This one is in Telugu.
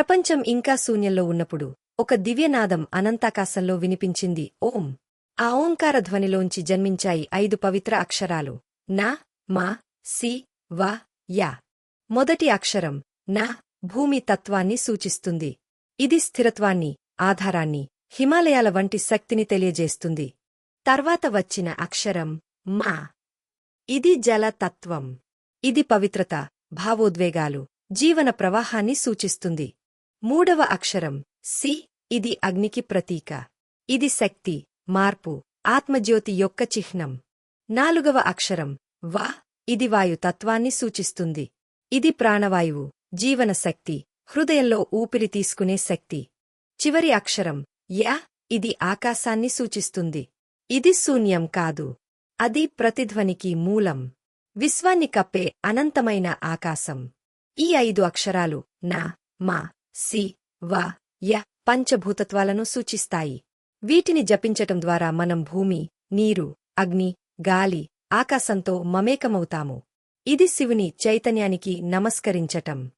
ప్రపంచం ఇంకా శూన్యంలో ఉన్నప్పుడు ఒక దివ్యనాదం అనంతాకాశంలో వినిపించింది. ఓం. ఆ ఓంకార ధ్వనిలోంచి జన్మించాయి ఐదు పవిత్ర అక్షరాలు. నా మా సి వ యా. మొదటి అక్షరం నా భూమి తత్వాన్ని సూచిస్తుంది. ఇది స్థిరత్వాన్ని ఆధారాన్ని హిమాలయాల వంటి శక్తిని తెలియజేస్తుంది. తర్వాత వచ్చిన అక్షరం మా. ఇది జలతత్వం ఇది పవిత్రత భావోద్వేగాలు జీవన ప్రవాహాన్ని సూచిస్తుంది. మూడవ అక్షరం. సి. ఇది అగ్నికి ప్రతీక. ఇది శక్తి మార్పు ఆత్మజ్యోతి యొక్క చిహ్నం. నాలుగవ అక్షరం. వా. ఇది వాయుతత్వాన్ని సూచిస్తుంది. ఇది ప్రాణవాయువు జీవన శక్తి హృదయంలో ఊపిరి తీసుకునే శక్తి. చివరి అక్షరం. యా. ఇది ఆకాశాన్ని సూచిస్తుంది. ఇది శూన్యం కాదు. అది ప్రతిధ్వనికి మూలం. విశ్వాన్ని కప్పే అనంతమైన ఆకాశం. ఈ ఐదు అక్షరాలు. నా. మా. సి వా య పంచభూతత్వాలను సూచిస్తాయి. వీటిని జపించటం ద్వారా మనం భూమి నీరు అగ్ని గాలి ఆకాశంతో మమేకమవుతాము. ఇది శివుని చైతన్యానికి నమస్కరించటం.